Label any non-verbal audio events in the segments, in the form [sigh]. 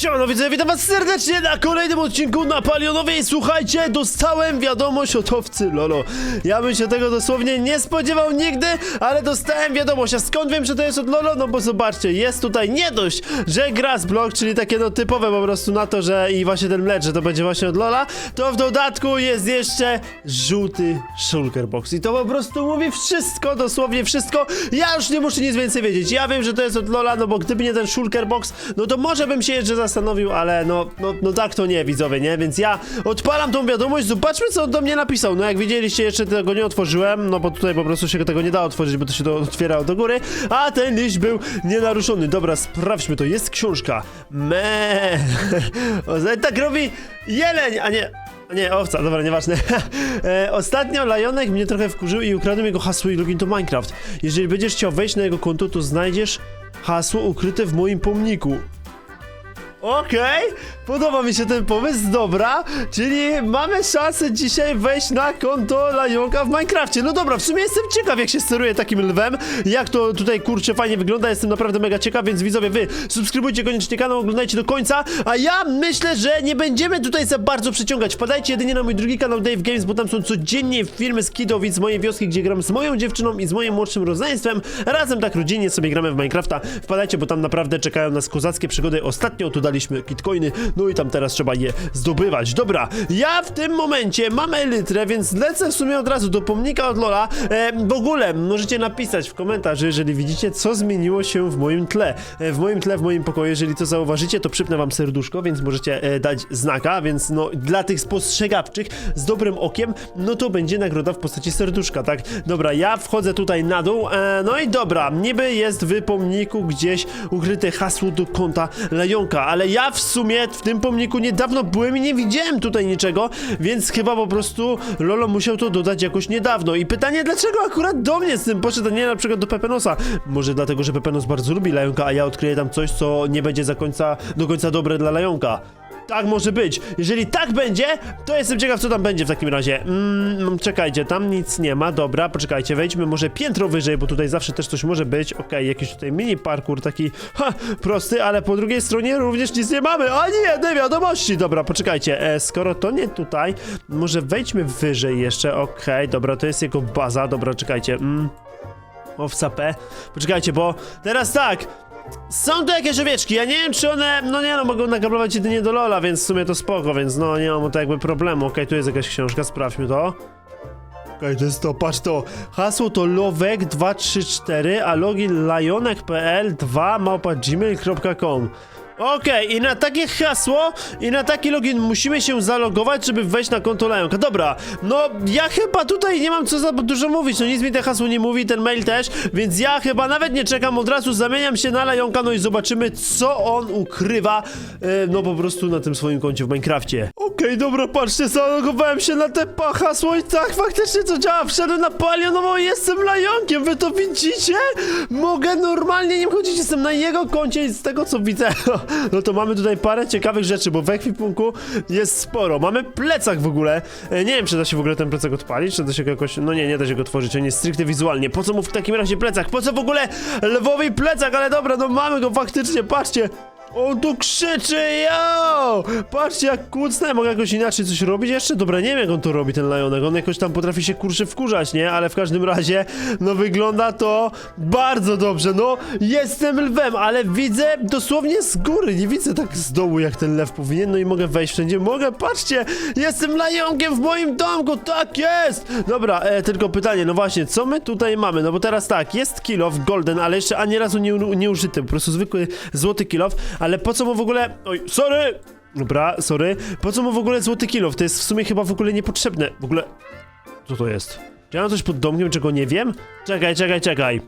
Siemano widzowie, witam was serdecznie na kolejnym odcinku na Palionowej. Słuchajcie, dostałem wiadomość od owcy Lolo. Ja bym się tego dosłownie nie spodziewał nigdy, ale dostałem wiadomość. A skąd wiem, że to jest od Lolo? No bo zobaczcie, jest tutaj nie dość, że Grassblock, czyli takie no typowe po prostu na to, że i właśnie ten mlecz, że to będzie właśnie od Lola, to w dodatku jest jeszcze żółty shulker box. I to po prostu mówi wszystko, dosłownie wszystko. Ja już nie muszę nic więcej wiedzieć. Ja wiem, że to jest od Lola, no bo gdyby nie ten shulker box, no to może bym się jeszcze zastanowił, ale no, no, no tak to nie, widzowie, nie? Więc ja odpalam tą wiadomość, zobaczmy co on do mnie napisał. No jak widzieliście, jeszcze tego nie otworzyłem, no bo tutaj po prostu się tego nie da otworzyć, bo to się to otwiera do góry, a ten liść był nienaruszony. Dobra, sprawdźmy to, jest książka. Me. [laughs] Tak robi jeleń, a nie... Nie, owca, dobra, nieważne. [laughs] e, ostatnio Lajonek mnie trochę wkurzył i ukradłem jego hasło i login to Minecraft. Jeżeli będziesz chciał wejść na jego konto, to znajdziesz hasło ukryte w moim pomniku. Okej, podoba mi się ten pomysł, dobra, czyli mamy szansę dzisiaj wejść na konto Lajonka w Minecrafcie. No dobra, w sumie jestem ciekaw jak się steruje takim lwem, jak to tutaj kurczę fajnie wygląda, jestem naprawdę mega ciekaw, więc widzowie wy subskrybujcie koniecznie kanał, oglądajcie do końca, a ja myślę, że nie będziemy tutaj za bardzo przeciągać. Wpadajcie jedynie na mój drugi kanał Dave Games, bo tam są codziennie filmy z Kidowic mojej wioski, gdzie gram z moją dziewczyną i z moim młodszym rodzeństwem. Razem tak rodzinnie sobie gramy w Minecrafta. Wpadajcie, bo tam naprawdę czekają nas kozackie przygody. Ostatnio tu daliśmy kitcoiny, no i tam teraz trzeba je zdobywać. Dobra, ja w tym momencie mam elytrę, więc lecę w sumie od razu do pomnika od Lola. E, w ogóle możecie napisać w komentarzu, jeżeli widzicie, co zmieniło się w moim tle. E, w moim tle, w moim pokoju, jeżeli to zauważycie, to przypnę wam serduszko, więc możecie e, dać znaka, więc no dla tych spostrzegawczych z dobrym okiem, no to będzie nagroda w postaci serduszka, tak? Dobra, ja wchodzę tutaj na dół, e, no i dobra, niby jest w pomniku gdzieś ukryte hasło do konta Lajonka, ale ja w sumie w tym pomniku niedawno byłem i nie widziałem tutaj niczego, więc chyba po prostu Lolo musiał to dodać jakoś niedawno. I pytanie, dlaczego akurat do mnie z tym poszedł, a nie na przykład do Pepenosa? Może dlatego, że Pepenos bardzo lubi Lajonka, a ja odkryję tam coś, co nie będzie za końca, do końca dobre dla Lajonka. Tak może być. Jeżeli tak będzie, to jestem ciekaw, co tam będzie w takim razie. Mm, czekajcie, tam nic nie ma. Dobra, poczekajcie, wejdźmy może piętro wyżej, bo tutaj zawsze też coś może być. Okej, jakiś tutaj mini parkour taki ha, prosty, ale po drugiej stronie również nic nie mamy. Ani jednej wiadomości. Dobra, poczekajcie. E, skoro to nie tutaj, może wejdźmy wyżej jeszcze. Okej, dobra, to jest jego baza. Dobra, czekajcie. Mm. Owca P. Poczekajcie, bo teraz tak. Są tu jakieś owieczki, ja nie wiem czy one, no nie no, mogą nakablować jedynie do Lola, więc w sumie to spoko, więc no nie mam to jakby problemu. Okej, tu jest jakaś książka, sprawdźmy to. Okej, to jest to, patrz to. Hasło to lowek234, a login lajonek.pl 2 małpa gmail.com Okej, i na takie hasło i na taki login musimy się zalogować, żeby wejść na konto Lajonka. Dobra, no ja chyba tutaj nie mam co za dużo mówić, no nic mi to hasło nie mówi, ten mail też, więc ja chyba nawet nie czekam, od razu zamieniam się na Lajonka, no i zobaczymy, co on ukrywa, e, no po prostu na tym swoim koncie w Minecrafcie. Okej, dobra, patrzcie, zalogowałem się na te pa hasło i tak faktycznie to działa, wszedłem na palionową i jestem Lajonkiem, wy to widzicie? Mogę normalnie nim chodzić, jestem na jego koncie i z tego co widzę, [laughs] to mamy tutaj parę ciekawych rzeczy, bo w ekwipunku jest sporo. Mamy plecak w ogóle. E, Nie wiem, czy da się w ogóle ten plecak odpalić, czy da się go jakoś... No nie, nie da się go otworzyć, on jest stricte wizualnie. Po co mu w takim razie plecak? Po co w ogóle lwowi plecak? Ale dobra, no mamy go faktycznie, patrzcie. On tu krzyczy, yo! Patrzcie jak kłócne, mogę jakoś inaczej coś robić? Jeszcze? Dobra, nie wiem jak on to robi, ten Lajonek, on jakoś tam potrafi się kurczę wkurzać, nie? Ale w każdym razie, no wygląda to bardzo dobrze, no jestem lwem, ale widzę dosłownie z góry, nie widzę tak z dołu jak ten lew powinien, no i mogę wejść wszędzie, mogę, patrzcie, jestem Lajonkiem w moim domku, tak jest! Dobra, e, tylko pytanie, no właśnie, co my tutaj mamy? No bo teraz tak, jest kill off golden, ale jeszcze ani razu nie, nie użyty, po prostu zwykły złoty kill off, ale po co mu w ogóle... Oj, sorry! Dobra, sorry. Po co mu w ogóle złoty kilof? To jest w sumie chyba w ogóle niepotrzebne. W ogóle... Co to jest? Czy ja mam coś pod domkiem, czego nie wiem? Czekaj, czekaj, czekaj.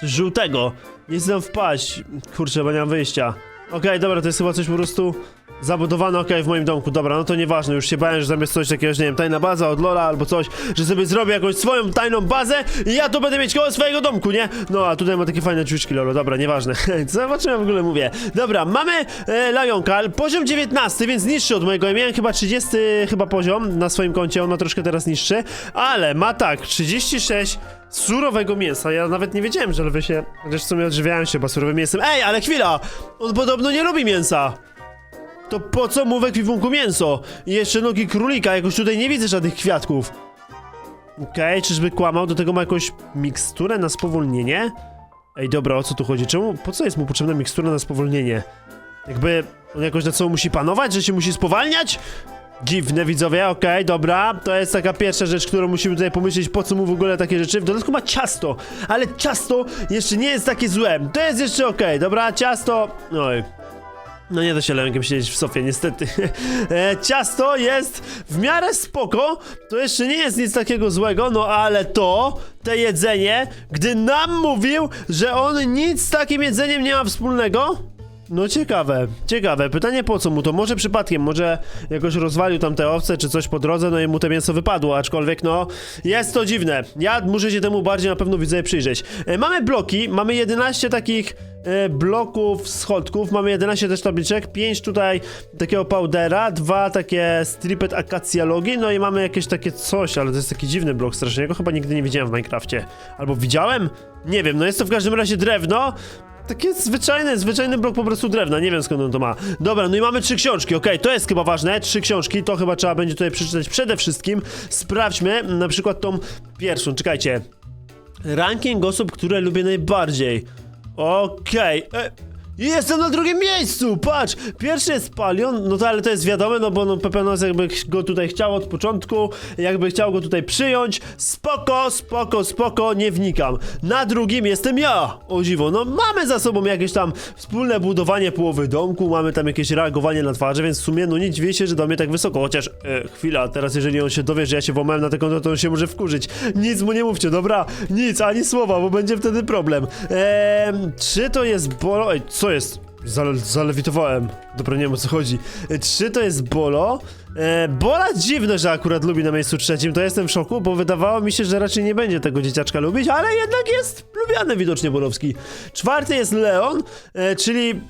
Coś żółtego. Nie chcę wpaść. Kurczę, bo nie mam wyjścia. Okej, dobra, to jest chyba coś po prostu zabudowane, okej, w moim domku. Dobra, no to nieważne, już się bałem, że zamiast coś takiego, że nie wiem, tajna baza od Lola albo coś, że sobie zrobię jakąś swoją tajną bazę i ja to będę mieć koło swojego domku, nie? No, a tutaj ma takie fajne drzwiczki, Lolo, dobra, nieważne. [laughs] Zobaczymy, w ogóle mówię. Dobra, mamy e, poziom 19, więc niższy od mojego. Ja miałem chyba 30 chyba poziom na swoim koncie, on ma troszkę teraz niższy, ale ma tak, 36 surowego mięsa. Ja nawet nie wiedziałem, że lwy się, chociaż w sumie odżywiają się chyba surowym mięsem. Ej, ale chwila! On podobno nie lubi mięsa! To po co mu we kwipunku mięso? I jeszcze nogi królika, jakoś tutaj nie widzę żadnych kwiatków. Okej, czyżby kłamał? Do tego ma jakąś miksturę na spowolnienie? Ej, dobra, o co tu chodzi? Czemu, po co jest mu potrzebna mikstura na spowolnienie? Jakby on jakoś na co musi panować, że się musi spowalniać? Dziwne widzowie, okej, dobra, to jest taka pierwsza rzecz, którą musimy tutaj pomyśleć, po co mu w ogóle takie rzeczy. W dodatku ma ciasto, ale ciasto jeszcze nie jest takie złe. To jest jeszcze okej, dobra, ciasto. Oj. No nie da się lełkiem siedzieć w sofie, niestety. [laughs] e, ciasto jest w miarę spoko, to jeszcze nie jest nic takiego złego, no ale to, te jedzenie, gdy nam mówił, że on nic z takim jedzeniem nie ma wspólnego, no ciekawe, ciekawe. Pytanie po co mu to? Może przypadkiem, może jakoś rozwalił tam te owce czy coś po drodze, no i mu to mięso wypadło, aczkolwiek no jest to dziwne. Ja muszę się temu bardziej na pewno widzę przyjrzeć. E, mamy bloki, mamy 11 takich e, bloków schodków, mamy 11 też tabliczek, 5 tutaj takiego powdera, dwa takie stripped akacja logi, no i mamy jakieś takie coś, ale to jest taki dziwny blok strasznie, go chyba nigdy nie widziałem w Minecrafcie. Albo widziałem? Nie wiem, no jest to w każdym razie drewno, takie zwyczajne, zwyczajny blok po prostu drewna, nie wiem skąd on to ma. Dobra, no i mamy trzy książki, okej, to jest chyba ważne, trzy książki, to chyba trzeba będzie tutaj przeczytać przede wszystkim. Sprawdźmy na przykład tą pierwszą, czekajcie. Ranking osób, które lubię najbardziej. Okej, e, Jestem na drugim miejscu, patrz! Pierwszy jest Palion, no to ale to jest wiadome, no bo no Pepenos jakby go tutaj chciał od początku, jakby chciał go tutaj przyjąć. Spoko, spoko, spoko, nie wnikam. Na drugim jestem ja! O dziwo, no mamy za sobą jakieś tam wspólne budowanie połowy domku, mamy tam jakieś reagowanie na twarze, więc w sumie no nie dziwię się, że do mnie tak wysoko, chociaż e, chwila, teraz jeżeli on się dowie, że ja się włamałem na konto, to on się może wkurzyć. Nic mu nie mówcie, dobra? Nic, ani słowa, bo będzie wtedy problem. Eee, czy to jest bolo... Ej, co jest? Zale zalewitowałem. Dobra, nie wiem o co chodzi. E, Czy to jest Bolo? E, Bola dziwne, że akurat lubi na miejscu trzecim, to jestem w szoku, bo wydawało mi się, że raczej nie będzie tego dzieciaczka lubić, ale jednak jest lubiany widocznie Bolowski. Czwarty jest Leon, e, czyli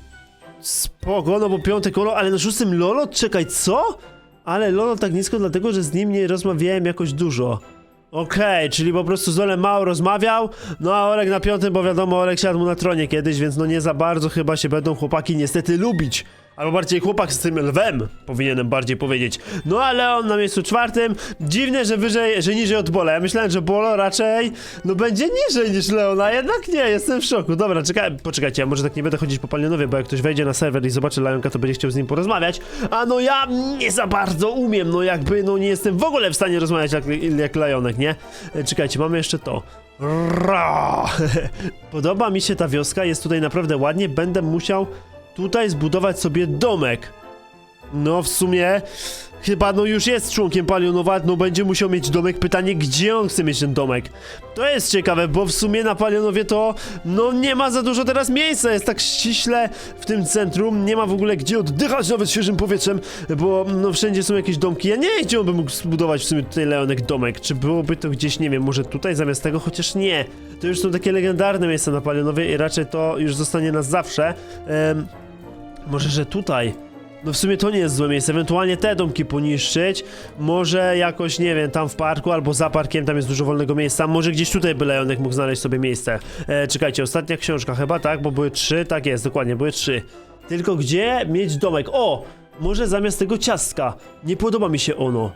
spoko, no bo piąte kolo, ale na szóstym Lolo? Czekaj, co? Ale Lolo tak nisko dlatego, że z nim nie rozmawiałem jakoś dużo. Okej, czyli po prostu z Olem mało rozmawiał, no a Olek na piątym, bo wiadomo, Olek siadł mu na tronie kiedyś, więc no nie za bardzo chyba się będą chłopaki niestety lubić. Albo bardziej chłopak z tym lwem, powinienem bardziej powiedzieć. No ale on na miejscu czwartym, dziwne, że wyżej, że niżej od Bola. Ja myślałem, że Bolo raczej, no będzie niżej niż Leon, a jednak nie, jestem w szoku. Dobra, czekaj, poczekajcie, ja może tak nie będę chodzić po Palionowie, bo jak ktoś wejdzie na serwer i zobaczy Leonka, to będzie chciał z nim porozmawiać. A no ja nie za bardzo umiem, no jakby, no nie jestem w ogóle w stanie rozmawiać jak, jak Leonek, nie? E, Czekajcie, mamy jeszcze to. [laughs] Podoba mi się ta wioska, jest tutaj naprawdę ładnie, będę musiał tutaj zbudować sobie domek. No w sumie chyba no już jest członkiem Palionowa, no będzie musiał mieć domek. Pytanie, gdzie on chce mieć ten domek? To jest ciekawe, bo w sumie na Palionowie to no nie ma za dużo teraz miejsca, jest tak ściśle w tym centrum, nie ma w ogóle gdzie oddychać nawet świeżym powietrzem, bo no wszędzie są jakieś domki. Ja nie wiem, gdzie on by mógł zbudować w sumie tutaj Leonek domek. Czy byłoby to gdzieś, nie wiem, może tutaj zamiast tego, chociaż nie. To już są takie legendarne miejsca na Palionowie i raczej to już zostanie na zawsze. Em, może, że tutaj. No w sumie to nie jest złe miejsce, ewentualnie te domki poniszczyć, może jakoś, nie wiem, tam w parku albo za parkiem, tam jest dużo wolnego miejsca, może gdzieś tutaj by Leonek mógł znaleźć sobie miejsce. E, czekajcie, ostatnia książka chyba, tak, bo były trzy, tak jest, dokładnie, były trzy. Tylko gdzie mieć domek? O! Może zamiast tego ciastka. Nie podoba mi się ono.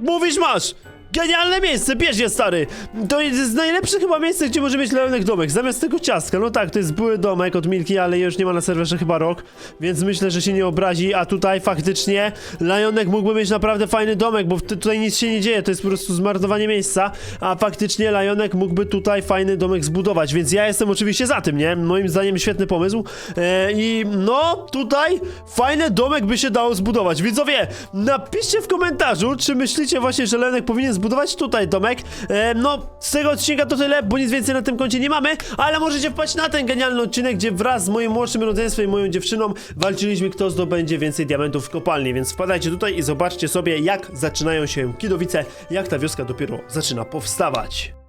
Mówisz masz! Genialne miejsce, bierz je stary! To jest najlepsze chyba miejsce, gdzie może mieć Leonek domek, zamiast tego ciastka. No tak, to jest były domek od Milki, ale już nie ma na serwerze chyba rok, więc myślę, że się nie obrazi, a tutaj faktycznie Leonek mógłby mieć naprawdę fajny domek, bo tutaj nic się nie dzieje, to jest po prostu zmarnowanie miejsca, a faktycznie Leonek mógłby tutaj fajny domek zbudować, więc ja jestem oczywiście za tym, nie? Moim zdaniem świetny pomysł e, i no, tutaj fajny domek by się dało zbudować. Widzowie, napiszcie w komentarzu, czy myślicie właśnie, że Leonek powinien zbudować tutaj domek. E, no, z tego odcinka to tyle, bo nic więcej na tym koncie nie mamy, ale możecie wpaść na ten genialny odcinek, gdzie wraz z moim młodszym rodzeństwem i moją dziewczyną walczyliśmy, kto zdobędzie więcej diamentów w kopalni, więc wpadajcie tutaj i zobaczcie sobie, jak zaczynają się kidowice, jak ta wioska dopiero zaczyna powstawać.